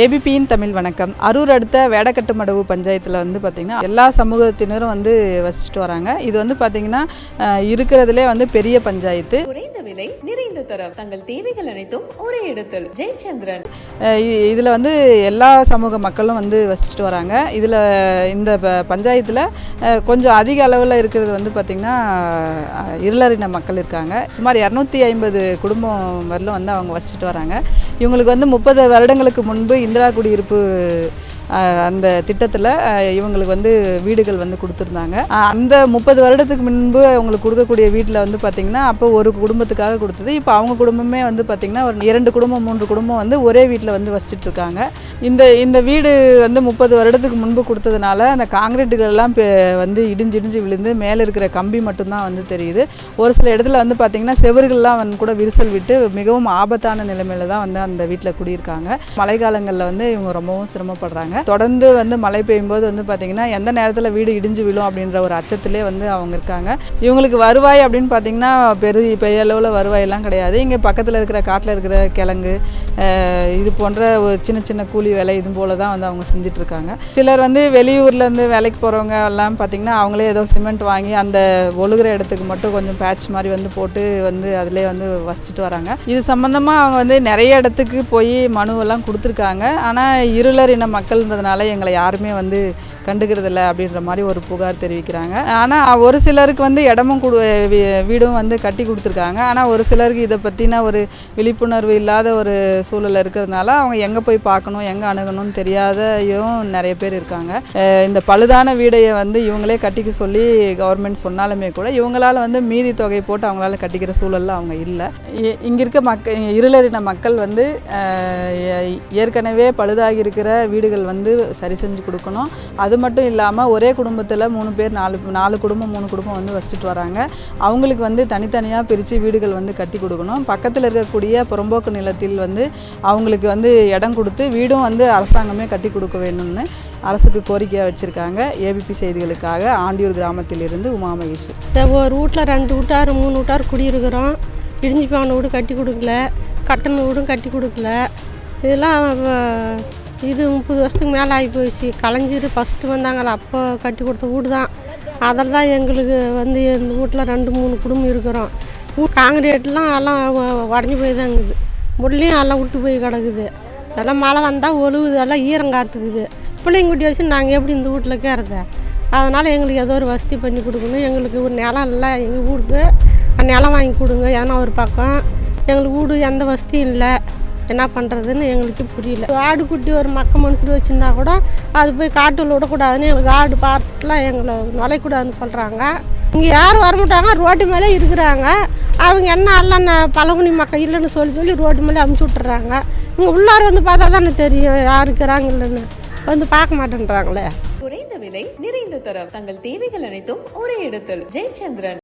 ஏபிபியின் தமிழ் வணக்கம். அரூர் அடுத்த வேடக்கட்டு மடவு பஞ்சாயத்தில் வந்து பார்த்திங்கன்னா எல்லா சமூகத்தினரும் வந்து வசிச்சுட்டு வராங்க. இது வந்து பார்த்திங்கன்னா இருக்கிறதுலே வந்து பெரிய பஞ்சாயத்து. குறைந்த விலை நிறைந்த தரம். தங்கள் தேவைகள் அனைத்தும் ஒரே இடத்தில். ஜெயச்சந்திரன். இதில் வந்து எல்லா சமூக மக்களும் வந்து வசிச்சுட்டு வராங்க. இதில் இந்த ப- பஞ்சாயத்தில் கொஞ்சம் அதிக அளவில் இருக்கிறது வந்து பார்த்திங்கன்னா இருளறின மக்கள் இருக்காங்க. சுமார் இரநூத்தி ஐம்பது குடும்பம் வரலும் வந்து அவங்க வசிச்சுட்டு வராங்க. இவங்களுக்கு வந்து முப்பது வருடங்களுக்கு முன்பு இந்திரா குடியிருப்பு அந்த திட்டத்தில் இவங்களுக்கு வந்து வீடுகள் வந்து கொடுத்துருந்தாங்க. அந்த முப்பது வருடத்துக்கு முன்பு அவங்களுக்கு கொடுக்கக்கூடிய வீட்டில் வந்து பார்த்திங்கன்னா அப்போ ஒரு குடும்பத்துக்காக கொடுத்தது. இப்போ அவங்க குடும்பமே வந்து பார்த்திங்கன்னா ஒரு இரண்டு குடும்பம் மூன்று குடும்பம் வந்து ஒரே வீட்டில் வந்து வசிச்சுட்டு இருக்காங்க இந்த இந்த வீடு வந்து முப்பது வருடத்துக்கு முன்பு கொடுத்ததுனால அந்த காங்கிரீட்டுகள்லாம் பெ- வந்து இடிஞ்சு இடிஞ்சு விழுந்து மேலே இருக்கிற கம்பி மட்டும்தான் வந்து தெரியுது. ஒரு சில இடத்துல வந்து பார்த்திங்கன்னா செவர்கள்லாம் வந்து கூட விரிசல் விட்டு மிகவும் ஆபத்தான நிலைமையில தான் வந்து அந்த வீட்டில் குடியிருக்காங்க. மழைக்காலங்களில் வந்து இவங்க ரொம்பவும் சிரமப்படுறாங்க. தொடர்ந்து வந்து மழை பெய்யும்போது வந்து பார்த்திங்கன்னா எந்த நேரத்தில் வீடு இடிஞ்சு விழும் அப்படின்ற ஒரு அச்சத்திலே வந்து அவங்க இருக்காங்க. இவங்களுக்கு வருவாய் அப்படின்னு பார்த்தீங்கன்னா பெரிய பெரிய அளவில் வருவாயெல்லாம் கிடையாது. இங்கே பக்கத்தில் இருக்கிற காட்டில் இருக்கிற கிழங்கு இது போன்ற ஒரு சின்ன சின்ன கூலி வேலை இது போல தான் வந்து அவங்க செஞ்சிட்ருக்காங்க. சிலர் வந்து வெளியூர்லேருந்து வேலைக்கு போகிறவங்க எல்லாம் பார்த்திங்கன்னா அவங்களே ஏதோ சிமெண்ட் வாங்கி அந்த ஒழுகுற இடத்துக்கு மட்டும் கொஞ்சம் பேட்ச் மாதிரி வந்து போட்டு வந்து அதிலே வந்து வசிச்சுட்டு வராங்க. இது சம்மந்தமாக அவங்க வந்து நிறைய இடத்துக்கு போய் மனுவெல்லாம் கொடுத்துருக்காங்க. ஆனால் இருளர் இன மக்கள் இருந்ததுனால எங்களை யாருமே வந்து கண்டுக்கிறதில்ல அப்படின்ற மாதிரி ஒரு புகார் தெரிவிக்கிறாங்க. ஆனால் ஒரு சிலருக்கு வந்து இடமும் கொடு வீ- வீடும் வந்து கட்டி கொடுத்துருக்காங்க. ஆனால் ஒரு சிலருக்கு இதை பற்றின ஒரு விழிப்புணர்வு இல்லாத ஒரு சூழல் இருக்கிறதுனால அவங்க எங்கே போய் பார்க்கணும் எங்கே அணுகணும்னு தெரியாதையும் நிறைய பேர் இருக்காங்க. இந்த பழுதான வீடையை வந்து இவங்களே கட்டிக்க சொல்லி கவர்மெண்ட் சொன்னாலுமே கூட இவங்களால வந்து மீதி தொகை போட்டு அவங்களால கட்டிக்கிற சூழலில் அவங்க இல்லை. இங்கே இருக்க மக்க இருளறின மக்கள் வந்து ஏ- ஏற்கனவே பழுதாகி இருக்கிற வீடுகள் வந்து சரி செஞ்சு கொடுக்கணும். அது அது மட்டும் இல்லாமல் ஒரே குடும்பத்தில் மூணு பேர் நாலு நாலு குடும்பம் மூணு குடும்பம் வந்து வசிச்சுட்டு வராங்க. அவங்களுக்கு வந்து தனித்தனியாக பிரித்து வீடுகள் வந்து கட்டி கொடுக்கணும். பக்கத்தில் இருக்கக்கூடிய புறம்போக்கு நிலத்தில் வந்து அவங்களுக்கு வந்து இடம் கொடுத்து வீடும் வந்து அரசாங்கமே கட்டி கொடுக்க வேணும்னு அரசுக்கு கோரிக்கையாக வச்சுருக்காங்க. ஏபிபி செய்திகளுக்காக ஆண்டியூர் கிராமத்திலிருந்து உமா மகேஷ் ஒரு வீட்டில் ரெண்டு வீட்டார் மூணு வீட்டார் குடியிருக்கிறோம். இடிஞ்சு போன வீடு கட்டி கொடுக்கல. கட்டண வீடும் கட்டி கொடுக்கல. இதெல்லாம் இது முப்பது வருஷத்துக்கு மேலே ஆகி போயிடுச்சு. கலைஞர் ஃபஸ்ட்டு வந்தாங்கள அப்போ கட்டி கொடுத்த வீடு தான். அதில் தான் எங்களுக்கு வந்து இந்த வீட்டில் ரெண்டு மூணு குடும்பம் இருக்கிறோம். காங்கிரீட்லாம் எல்லாம் உடஞ்சி போய் தான் இருக்குது முள்ளையும் எல்லாம் விட்டு போய் கிடக்குது. எல்லாம் மழை வந்தால் ஒழுகுது எல்லாம் ஈரம் காத்துக்குது. பிள்ளைங்க குட்டி வச்சு நாங்கள் எப்படி இந்த வீட்டில் இருக்கிறத அதனால் எங்களுக்கு ஏதோ ஒரு வசதி பண்ணி கொடுக்கணும். எங்களுக்கு ஒரு நிலம் இல்லை எங்கள் வீடுக்கு நிலம் வாங்கி கொடுங்க ஏன்னா ஒரு பக்கம். எங்களுக்கு வீடு எந்த வசதியும் இல்லை. என்ன பண்ணுறதுன்னு எங்களுக்கு புரியல. ஆடு குட்டி ஒரு மக்க மனுஷன் வச்சுருந்தா கூட அது போய் காட்டில் விடக்கூடாதுன்னு எங்களுக்கு ஆடு பார்சட்லாம் எங்களை நுழையக்கூடாதுன்னு சொல்கிறாங்க இங்கே யாரும் வரமாட்டாங்க ரோட்டு மேலே இருக்கிறாங்க. அவங்க என்ன எல்லாம் ந- பழங்குனி மக்கள் இல்லைன்னு சொல்லி சொல்லி ரோட்டு மேலே அமுச்சு விட்டுறாங்க. இங்கே உள்ளார் வந்து பார்த்தா தானே தெரியும் யார் இருக்கிறாங்க இல்லைன்னு. வந்து பார்க்க மாட்டேன்றாங்களே. குறைந்த விலை நிறைந்த தரம். தங்கள் தேவைகள் அனைத்தும் ஒரே இடத்தில். ஜெயச்சந்திரன்.